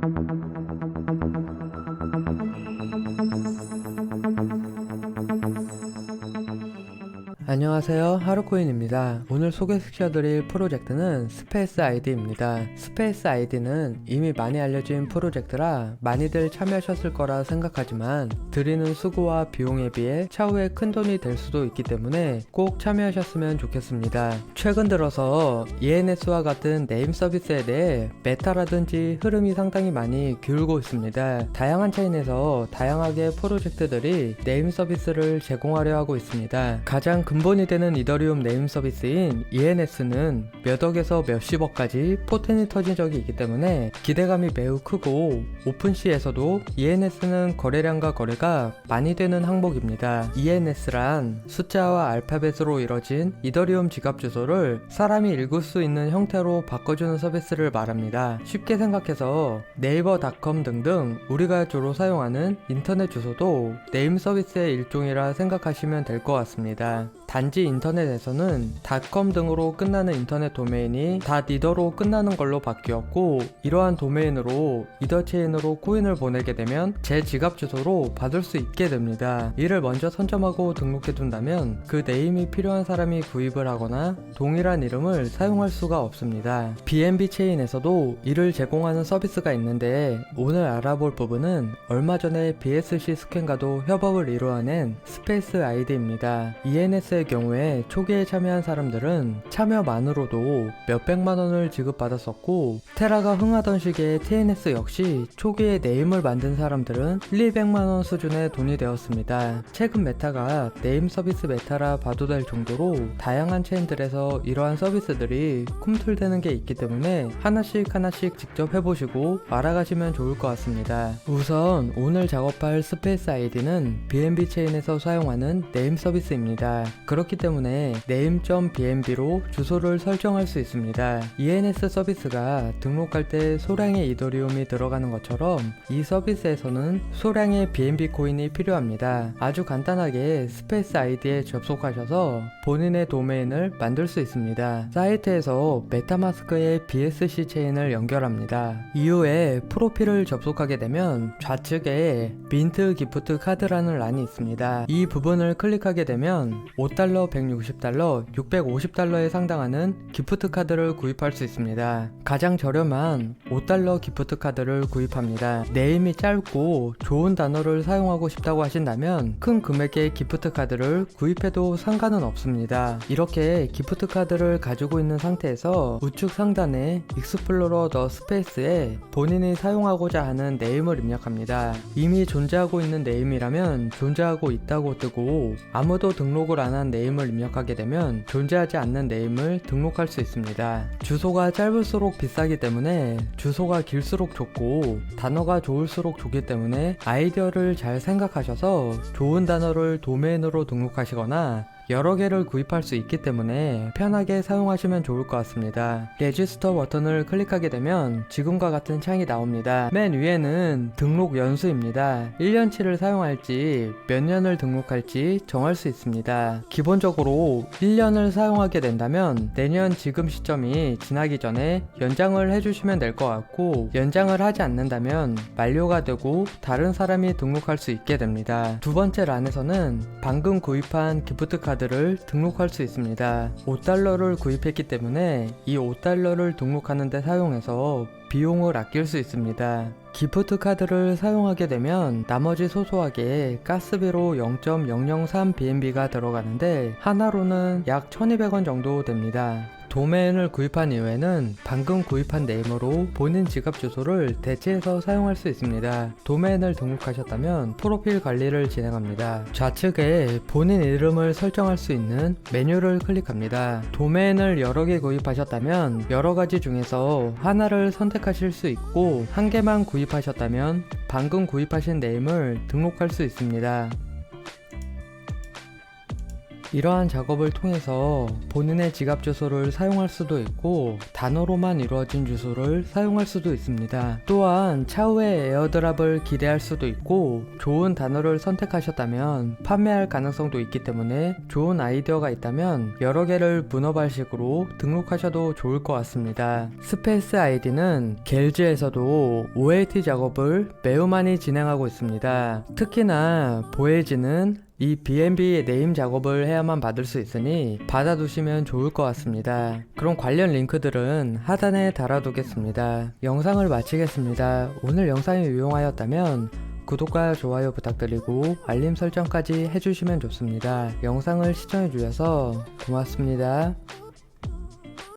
Thank you. 안녕하세요. 하루코인입니다. 오늘 소개시켜드릴 프로젝트는 스페이스 아이디입니다. 스페이스 아이디는 이미 많이 알려진 프로젝트라 많이들 참여하셨을 거라 생각하지만 드리는 수고와 비용에 비해 차후에 큰 돈이 될 수도 있기 때문에 꼭 참여하셨으면 좋겠습니다. 최근 들어서 ENS와 같은 네임 서비스에 대해 메타라든지 흐름이 상당히 많이 기울고 있습니다. 다양한 체인에서 다양하게 프로젝트들이 네임 서비스를 제공하려 하고 있습니다. 가장 근본 이 되는 이더리움 네임 서비스인 ENS는 몇 억에서 몇십억까지 포텐이 터진 적이 있기 때문에 기대감이 매우 크고 오픈시에서도 ENS는 거래량과 거래가 많이 되는 항목입니다. ENS란 숫자와 알파벳으로 이뤄진 이더리움 지갑 주소를 사람이 읽을 수 있는 형태로 바꿔주는 서비스를 말합니다. 쉽게 생각해서 네이버닷컴 등등 우리가 주로 사용하는 인터넷 주소도 네임 서비스의 일종이라 생각하시면 될 것 같습니다. 단지 인터넷에서는 닷컴 등으로 끝나는 인터넷 도메인이 닷이더로 끝나는 걸로 바뀌었고 이러한 도메인으로 이더 체인으로 코인을 보내게 되면 제 지갑 주소로 받을 수 있게 됩니다. 이를 먼저 선점하고 등록해 둔다면 그 네임이 필요한 사람이 구입을 하거나 동일한 이름을 사용할 수가 없습니다. BNB 체인에서도 이를 제공하는 서비스가 있는데 오늘 알아볼 부분은 얼마 전에 BSC 스캔과도 협업을 이루어낸 스페이스 아이디입니다. ENS의 경우에 초기에 참여한 사람들은 참여만으로도 몇백만 원을 지급받았었고 테라가 흥하던 시기에 TNS 역시 초기에 네임을 만든 사람들은 1, 200만 원 수준의 돈이 되었습니다. 최근 메타가 네임 서비스 메타라 봐도 될 정도로 다양한 체인들에서 이러한 서비스들이 꿈틀대는 게 있기 때문에 하나씩 하나씩 직접 해보시고 알아가시면 좋을 것 같습니다. 우선 오늘 작업할 스페이스 아이디는 BNB 체인에서 사용하는 네임 서비스입니다. 그렇기 때문에 name.bnb로 주소를 설정할 수 있습니다. ENS 서비스가 등록할 때 소량의 이더리움이 들어가는 것처럼 이 서비스에서는 소량의 BNB 코인이 필요합니다. 아주 간단하게 스페이스 아이디에 접속하셔서 본인의 도메인을 만들 수 있습니다. 사이트에서 메타마스크의 BSC 체인을 연결합니다. 이후에 프로필을 접속하게 되면 좌측에 민트 기프트 카드라는 란이 있습니다. 이 부분을 클릭하게 되면 5 달러, 160달러, 650달러에 상당하는 기프트 카드를 구입할 수 있습니다. 가장 저렴한 5달러 기프트 카드를 구입합니다. 네임이 짧고 좋은 단어를 사용하고 싶다고 하신다면 큰 금액의 기프트 카드를 구입해도 상관은 없습니다. 이렇게 기프트 카드를 가지고 있는 상태에서 우측 상단에 익스플로러 더 스페이스에 본인이 사용하고자 하는 네임을 입력합니다. 이미 존재하고 있는 네임이라면 존재하고 있다고 뜨고 아무도 등록을 안한 네임을 입력하게 되면 존재하지 않는 네임을 등록할 수 있습니다. 주소가 짧을수록 비싸기 때문에 주소가 길수록 좋고 단어가 좋을수록 좋기 때문에 아이디어를 잘 생각하셔서 좋은 단어를 도메인으로 등록하시거나 여러 개를 구입할 수 있기 때문에 편하게 사용하시면 좋을 것 같습니다. 레지스터 버튼을 클릭하게 되면 지금과 같은 창이 나옵니다. 맨 위에는 등록 연수입니다. 1년치를 사용할지 몇 년을 등록할지 정할 수 있습니다. 기본적으로 1년을 사용하게 된다면 내년 지금 시점이 지나기 전에 연장을 해주시면 될 것 같고 연장을 하지 않는다면 만료가 되고 다른 사람이 등록할 수 있게 됩니다. 두 번째 란에서는 방금 구입한 기프트 카드 카드를 등록할 수 있습니다. 5달러를 구입했기 때문에 이 5달러를 등록하는데 사용해서 비용을 아낄 수 있습니다. 기프트 카드를 사용하게 되면 나머지 소소하게 가스비로 0.003 BNB가 들어가는데 하나로는 약 1200원 정도 됩니다. 도메인을 구입한 이후에는 방금 구입한 네임으로 본인 지갑 주소를 대체해서 사용할 수 있습니다. 도메인을 등록하셨다면 프로필 관리를 진행합니다. 좌측에 본인 이름을 설정할 수 있는 메뉴를 클릭합니다. 도메인을 여러 개 구입하셨다면 여러 가지 중에서 하나를 선택하실 수 있고 한 개만 구입하셨다면 방금 구입하신 네임을 등록할 수 있습니다. 이러한 작업을 통해서 본인의 지갑 주소를 사용할 수도 있고 단어로만 이루어진 주소를 사용할 수도 있습니다. 또한 차후에 에어드랍을 기대할 수도 있고 좋은 단어를 선택하셨다면 판매할 가능성도 있기 때문에 좋은 아이디어가 있다면 여러 개를 문어발식으로 등록하셔도 좋을 것 같습니다. 스페이스 아이디는 겔즈에서도 OAT 작업을 매우 많이 진행하고 있습니다. 특히나 보에지는 이 B&B 네임 작업을 해야만 받을 수 있으니 받아두시면 좋을 것 같습니다. 그럼 관련 링크들은 하단에 달아두겠습니다. 영상을 마치겠습니다. 오늘 영상이 유용하였다면 구독과 좋아요 부탁드리고 알림 설정까지 해주시면 좋습니다. 영상을 시청해주셔서 고맙습니다.